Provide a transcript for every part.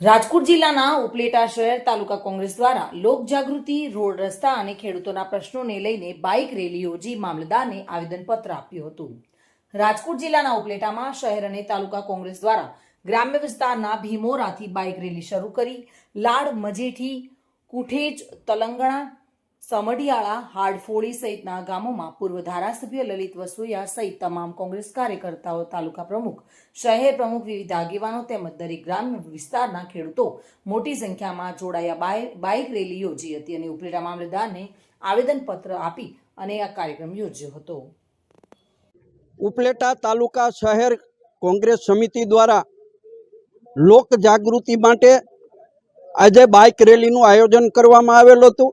રાજકોટ જિલ્લાના ઉપલેટા શહેર તાલુકા કોંગ્રેસ દ્વારા લોકજાગૃતિ, રોડ રસ્તા અને ખેડૂતોના પ્રશ્નોને લઈને બાઇક રેલી યોજી મામલદારને આવેદનપત્ર આપ્યું હતું. રાજકોટ જિલ્લાના ઉપલેટામાં શહેર અને તાલુકા કોંગ્રેસ દ્વારા ગ્રામ્ય વિસ્તારના ભીમોરાથી બાઇક રેલી શરૂ કરી, લાડ, મજેઠી, કુઠેજ, તલંગણા સમઢિયાળા, હાડફોળી સહિતના ગામોમાં પૂર્વ ધારાસભ્ય લલિત વસુયા સહિત તમામ કોંગ્રેસ કાર્યકર્તાઓ, તાલુકા પ્રમુખ, શહેર પ્રમુખ વિવિધ આગેવાનો તેમજ દરેક ગ્રામ્ય વિસ્તારના ખેડૂતો મોટી સંખ્યામાં જોડાયા બાઇ- બાઇક રેલી યોજી હતી અને ઉપલેટા મામલતદારને આવેદનપત્ર આપી અને આ કાર્યક્રમ યોજ્યો હતો. ઉપલેટા તાલુકા શહેર કોંગ્રેસ સમિતિ દ્વારા લોક જાગૃતિ માટે આજે બાઇક રેલીનું આયોજન કરવામાં આવેલું હતું.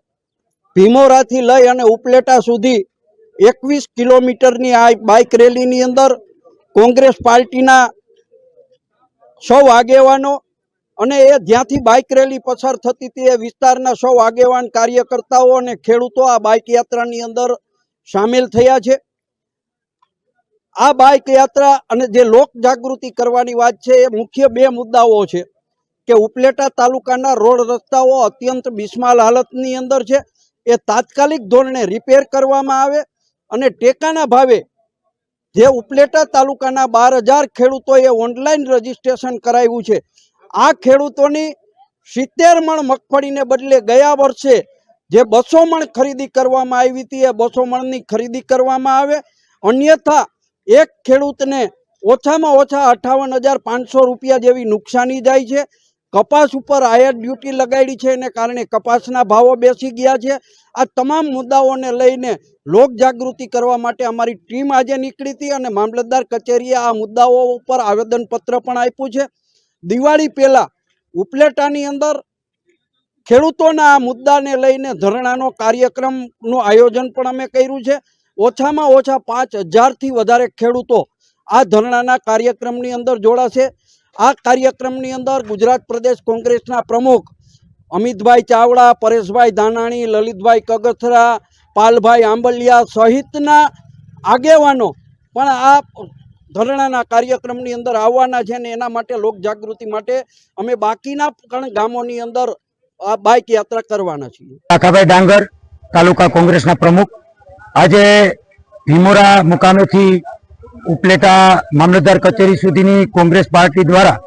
ભીમોરાથી લઈ અને ઉપલેટા સુધી એકવીસ કિલોમીટરની આ બાઇક રેલીની અંદર કોંગ્રેસ પાર્ટીના સૌ આગેવાનો અને એ જ્યાંથી બાઇક રેલી પસાર થતી હતી એ વિસ્તારના સૌ આગેવાન કાર્યકર્તાઓ અને ખેડૂતો આ બાઇક યાત્રાની અંદર સામેલ થયા છે. આ બાઇક યાત્રા અને જે લોક જાગૃતિ કરવાની વાત છે એ મુખ્ય બે મુદ્દાઓ છે કે ઉપલેટા તાલુકાના રોડ રસ્તાઓ અત્યંત બિસ્માલ હાલતની અંદર છે એ તાત્કાલિક ધોરણે રિપેર કરવામાં આવે અને ટેકાના ભાવે જે ઉપલેટા તાલુકાના બાર હજાર ખેડૂતોએ ઓનલાઈન રજીસ્ટ્રેશન કરાવ્યું છે. આ ખેડૂતોની સિત્તેર મણ મગફળીને બદલે ગયા વર્ષે જે બસો મણ ખરીદી કરવામાં આવી હતી, એ બસો મણની ખરીદી કરવામાં આવે. અન્યથા એક ખેડૂતને ઓછામાં ઓછા અઠાવન હજાર પાંચસો રૂપિયા જેવી નુકસાની જાય છે. કપાસ ઉપર હાયર ડ્યુટી લગાડી છે એને કારણે કપાસના ભાવો બેસી ગયા છે. આ તમામ મુદ્દાઓને લઈને લોક જાગૃતિ કરવા માટે અમારી ટીમ આજે નીકળી હતી અને મામલતદાર કચેરીએ આ મુદ્દાઓ ઉપર આવેદનપત્ર પણ આપ્યું છે. દિવાળી પહેલાં ઉપલેટાની અંદર ખેડૂતોના આ મુદ્દાને લઈને ધરણાનો કાર્યક્રમનું આયોજન પણ અમે કર્યું છે. ઓછામાં ઓછા પાંચ હજારથી વધારે ખેડૂતો આ ધરણાના કાર્યક્રમની અંદર જોડાશે. આ કાર્યક્રમની અંદર ગુજરાત પ્રદેશ કોંગ્રેસના પ્રમુખ અમિતભાઈ ચાવડા, પરેશભાઈ ધાનાણી, લલિતભાઈ કગથરા, પાલભાઈ આંબલિયા સહિતના આગેવાનો પણ આ ધરણાના કાર્યક્રમની અંદર આવવાના છે ને એના માટે લોક જાગૃતિ માટે અમે બાકીના પણ ગામોની અંદર આ બાઇક યાત્રા કરવાના છીએ. કાકાભાઈ ડાંગર, તાલુકા કોંગ્રેસના પ્રમુખ. આજે ભીમોરા મુકામેથી ઉપલેટા મામલતદાર કચેરી સુધીની કોંગ્રેસ પાર્ટી દ્વારા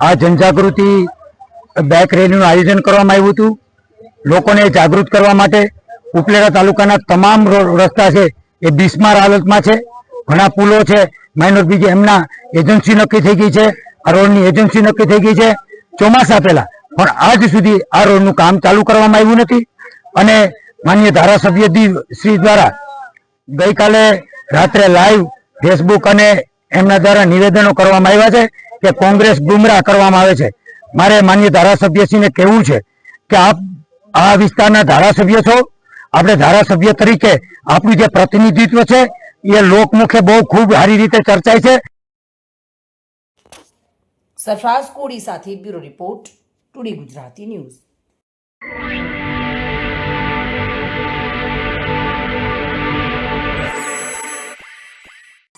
આ જનજાગૃતિ બાઇક રેલીનું આયોજન કરવામાં આવ્યું હતું. લોકોને જાગૃત કરવા માટે ઉપલેટા તાલુકાના તમામ રસ્તા છે એ બિસ્માર હાલતમાં છે. ઘણા પુલો છે માઇનોર બીજી એમના એજન્સી નક્કી થઈ ગઈ છે. આ રોડની એજન્સી નક્કી થઈ ગઈ છે. ચોમાસા પહેલા પણ આજ સુધી આ રોડનું કામ ચાલુ કરવામાં આવ્યું નથી અને માન્ય ધારાસભ્ય શ્રી દ્વારા ગઈકાલે રાત્રે લાઈવ ફેસબુક અને એમના દ્વારા નિવેદનો કરવામાં આવ્યા છે કે કોંગ્રેસ ગુમરાહ કરવામાં આવે છે. મારે માન્ય ધારાસભ્યશ્રીને કહેવું છે કે આપ આ વિસ્તારના ધારાસભ્ય છો. આપણે ધારાસભ્ય તરીકે આપણું જે પ્રતિનિધિત્વ છે, એ લોકમુખે બહુ ખૂબ સારી રીતે ચર્ચાય છે. સરફરાઝ કોડી સાથે bureau report today Gujarati news.